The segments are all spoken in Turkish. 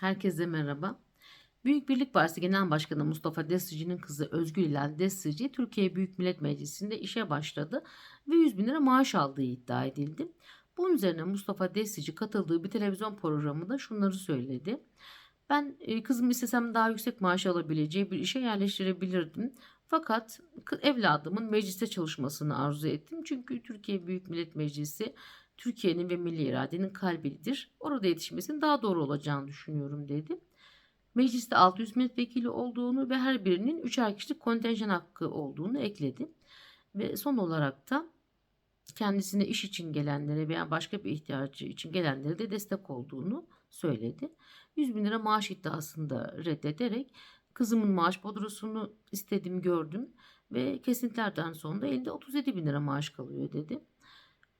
Herkese merhaba. Büyük Birlik Partisi Genel Başkanı Mustafa Destici'nin kızı Özgül İlhan Destici, Türkiye Büyük Millet Meclisi'nde işe başladı ve 100 bin lira maaş aldığı iddia edildi. Bunun üzerine Mustafa Destici katıldığı bir televizyon programında şunları söyledi. Ben e, kızımı istesem daha yüksek maaş alabileceği bir işe yerleştirebilirdim. Fakat evladımın mecliste çalışmasını arzu ettim. Çünkü Türkiye Büyük Millet Meclisi Türkiye'nin ve milli iradenin kalbidir. Orada yetişmesinin daha doğru olacağını düşünüyorum dedi. Mecliste 600 milletvekili olduğunu ve her birinin 3'er kişilik kontenjan hakkı olduğunu ekledi. Ve son olarak da kendisine iş için gelenlere veya başka bir ihtiyacı için gelenlere de destek olduğunu söyledi. 100 bin lira maaş iddiasını da reddederek kızımın maaş bodrosunu istedim gördüm ve kesintilerden sonra da elinde 37 bin lira maaş kalıyor dedi.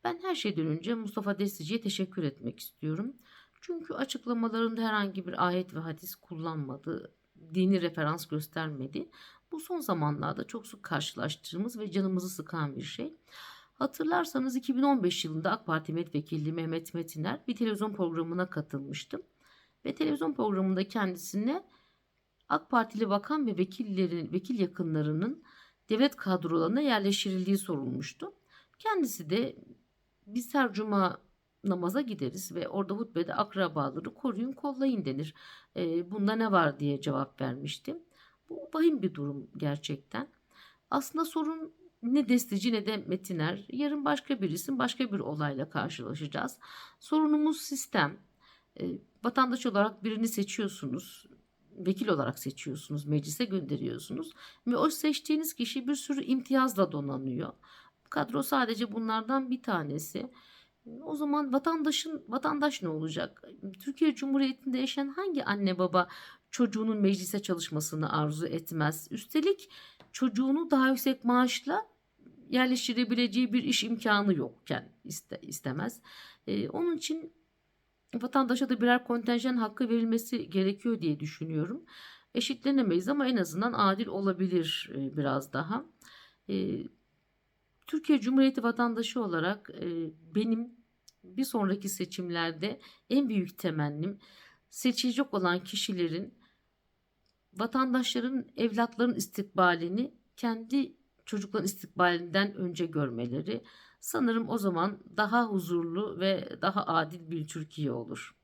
Ben her şeyden önce Mustafa Destici'ye teşekkür etmek istiyorum. Çünkü açıklamalarında herhangi bir ayet ve hadis kullanmadı, dini referans göstermedi. Bu son zamanlarda çok sık karşılaştığımız ve canımızı sıkan bir şey. Hatırlarsanız 2015 yılında AK Parti milletvekili Mehmet Metiner bir televizyon programına katılmıştım. Ve televizyon programında kendisine AK Partili bakan ve vekillerin, vekil yakınlarının devlet kadrolarına yerleştirildiği sorulmuştu. Kendisi de biz her cuma namaza gideriz ve orada hutbede akrabaları koruyun kollayın denir. E, bunda ne var diye cevap vermiştim. Bu vahim bir durum gerçekten. Aslında sorun ne destici ne de metiner. Yarın başka bir isim başka bir olayla karşılaşacağız. Sorunumuz sistem. E, vatandaş olarak birini seçiyorsunuz. Vekil olarak seçiyorsunuz. Meclise gönderiyorsunuz. Ve o seçtiğiniz kişi bir sürü imtiyazla donanıyor. Kadro sadece bunlardan bir tanesi. O zaman vatandaşın vatandaş ne olacak? Türkiye Cumhuriyeti'nde yaşayan hangi anne baba çocuğunun meclise çalışmasını arzu etmez? Üstelik çocuğunu daha yüksek maaşla yerleştirebileceği bir iş imkanı yokken iste, istemez. Ee, onun için vatandaşa da birer kontenjan hakkı verilmesi gerekiyor diye düşünüyorum. Eşitlenemeyiz ama en azından adil olabilir e, biraz daha. E, Türkiye Cumhuriyeti vatandaşı olarak e, benim bir sonraki seçimlerde en büyük temennim seçilecek olan kişilerin vatandaşların evlatların istikbalini kendi çocukların istikbalinden önce görmeleri. Sanırım o zaman daha huzurlu ve daha adil bir Türkiye olur.